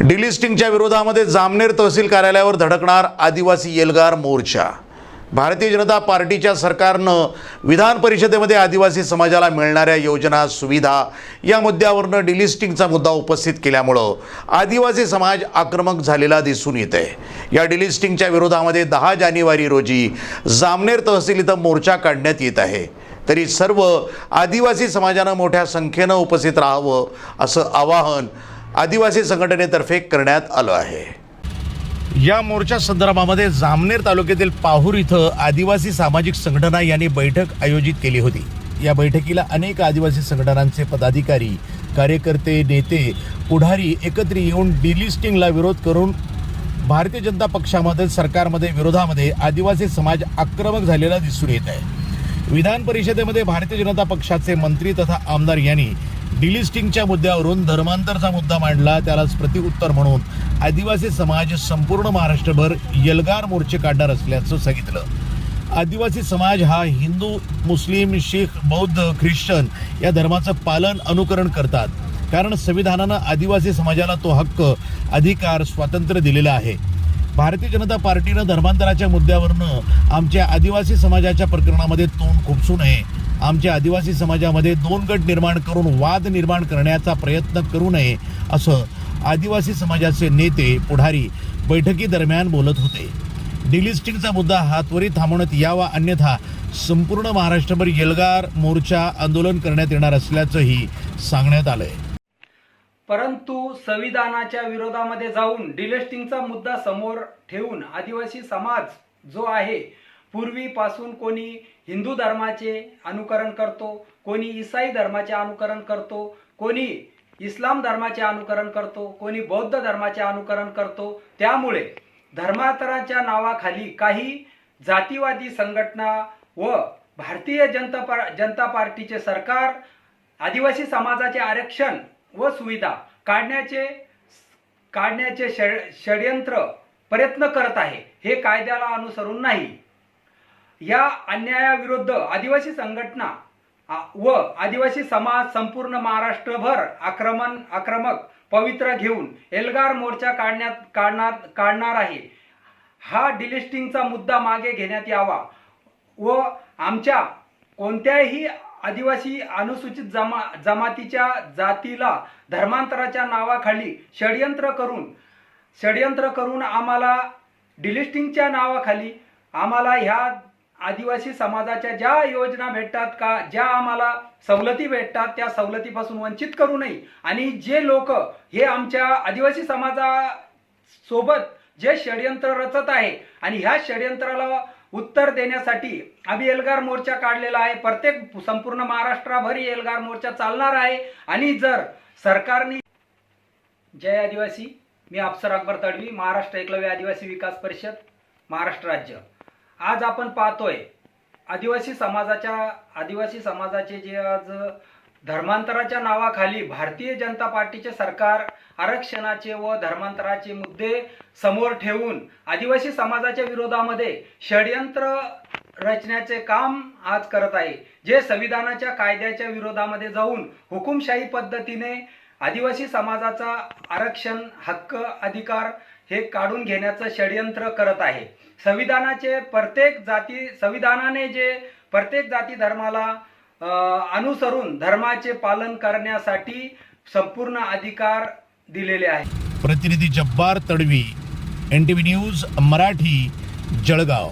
डिलिस्टिंगच्या विरोधामध्ये जामनेर तहसील कार्यालयावर धडकणार आदिवासी एल्गार मोर्चा. भारतीय जनता पार्टीच्या सरकारनं विधान परिषदेमध्ये आदिवासी समाजाला मिळणाऱ्या योजना सुविधा या मुद्द्यावरनं डिलिस्टिंगचा मुद्दा उपस्थित केल्यामुळं आदिवासी समाज आक्रमक झालेला दिसून येत आहे या डिलिस्टिंगच्या विरोधामध्ये दहा जानेवारी रोजी जामनेर तहसील इथं मोर्चा काढण्यात येत आहे. तरी सर्व आदिवासी समाजानं मोठ्या संख्येनं उपस्थित राहावं असं आवाहन आदिवासी संघटनेतर्फे करण्यात आलं आहे. या मोर्चा संदर्भामध्ये जामनेर तालुक्यातील पाहूर इथं आदिवासी सामाजिक संघटना यांनी बैठक आयोजित केली होती. या बैठकीला अनेक आदिवासी संघटनांचे पदाधिकारी कार्यकर्ते नेते पुढारी एकत्र येऊन डिलिस्टिंगला विरोध करून भारतीय जनता पक्षामध्ये सरकारमध्ये विरोधामध्ये आदिवासी समाज आक्रमक झालेला दिसून येत आहे. विधान परिषदेमध्ये भारतीय जनता पक्षाचे मंत्री तथा आमदार यांनी डिलिस्टिंगच्या मुद्द्यावरून धर्मांतरचा मुद्दा मांडला त्यालाच प्रतिउत्तर म्हणून आदिवासी समाज संपूर्ण महाराष्ट्रभर यलगार मोर्चे काढणार असल्याचं सांगितलं. आदिवासी समाज हा हिंदू मुस्लिम शीख बौद्ध ख्रिश्चन या धर्माचं पालन अनुकरण करतात. कारण संविधानानं आदिवासी समाजाला तो हक्क अधिकार स्वातंत्र्य दिलेला आहे. भारतीय जनता पार्टीनं धर्मांतराच्या मुद्द्यावरनं आमच्या आदिवासी समाजाच्या प्रकरणामध्ये तोंड खुपसू नये आमच्या आदिवासी समाजामध्ये दोन गट निर्माण करून वाद निर्माण करण्याचा प्रयत्न करू नये असं आदिवासी समाजाचे नेते पुढारी बैठकीदरम्यान बोलत होते. डिलिस्टिंगचा मुद्दा हा त्वरित थांबवण्यात यावा अन्यथा संपूर्ण महाराष्ट्रभर येलगार मोर्चा आंदोलन करण्यात येणार असल्याचंही सांगण्यात आलंय. परंतु संविधानाच्या विरोधामध्ये जाऊन डिलेस्टिंगचा मुद्दा समोर ठेवून आदिवासी समाज जो आहे पूर्वीपासून कोणी हिंदू धर्माचे अनुकरण करतो कोणी इसाई धर्माचे अनुकरण करतो कोणी इस्लाम धर्माचे अनुकरण करतो कोणी बौद्ध धर्माचे अनुकरण करतो त्यामुळे धर्मांतराच्या नावाखाली काही जातीवादी संघटना व भारतीय जनता पा जनता पार्टीचे सरकार आदिवासी समाजाचे आरक्षण व सुविधा काढण्याचे काढण्याचे षड षडयंत्र प्रयत्न करत आहे. हे कायद्याला अनुसरून नाही. या अन्यायाविरुद्ध आदिवासी संघटना आ- व आदिवासी समाज संपूर्ण महाराष्ट्रभर आक्रमण आक्रमक पवित्र घेऊन एल्गार मोर्चा काढण्यात काढणार काढणार आहे. हा डिलिस्टिंगचा मुद्दा मागे घेण्यात यावा व आमच्या कोणत्याही आदिवासी अनुसूचित जमा जमातीच्या जातीला धर्मांतराच्या नावाखाली षडयंत्र करून षडयंत्र करून आम्हाला डिलिस्टिंगच्या नावाखाली आम्हाला ह्या आदिवासी समाजाच्या ज्या योजना भेटतात का ज्या आम्हाला सवलती भेटतात त्या सवलतीपासून वंचित करू नये. आणि जे लोक हे आमच्या आदिवासी समाजासोबत जे षडयंत्र रचत आहे आणि ह्या षडयंत्राला उत्तर देण्यासाठी आम्ही एल्गार मोर्चा काढलेला आहे. प्रत्येक संपूर्ण महाराष्ट्राभरी एल्गार मोर्चा चालणार आहे. आणि जर सरकारने जय आदिवासी मी अफसर अकबर तडवी महाराष्ट्र एकलव्य आदिवासी विकास परिषद महाराष्ट्र राज्य. आज आपण पाहतोय आदिवासी समाजाच्या आदिवासी समाजाचे जे आज धर्मांतराच्या नावाखाली भारतीय जनता पार्टीचे सरकार आरक्षणाचे व धर्मांतराचे मुद्दे समोर ठेवून आदिवासी समाजाच्या विरोधामध्ये षडयंत्र रचण्याचे काम आज करत आहे. जे संविधानाच्या कायद्याच्या विरोधामध्ये जाऊन हुकुमशाही पद्धतीने आदिवासी समाजाचा आरक्षण हक्क अधिकार हे काढून घेण्याचं षडयंत्र करत आहे. संविधानाचे प्रत्येक जाती संविधानाने जे प्रत्येक जाती धर्माला अनुसरून धर्माचे पालन करण्यासाठी संपूर्ण अधिकार दिलेले आहे प्रतिनिधी जब्बार तडवी एनटीव्ही न्यूज मराठी जळगाव.